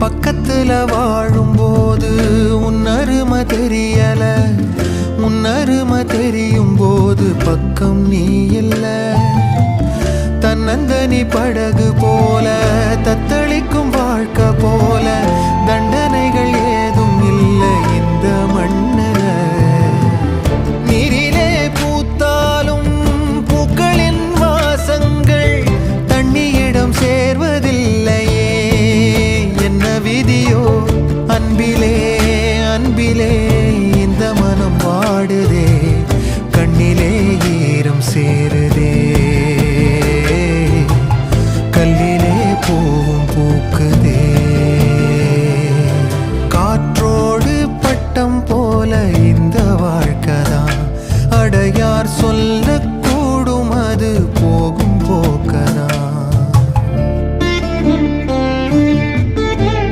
பக்கத்துல வாழும்போது உன்னருமை தெரியல. உன்னருமை தெரியும் போது பக்கம் நீ இல்ல. தன்னந்தனி படகு போல தத்தளிக்கும் வாழ்க்கை கண்ணிலே இந்த மனம் வாடுதே கண்ணிலே ஈரம் சேருதே. கல்லிலே பூவும் பூக்குதே. காற்றோடு பட்டம் போல இந்த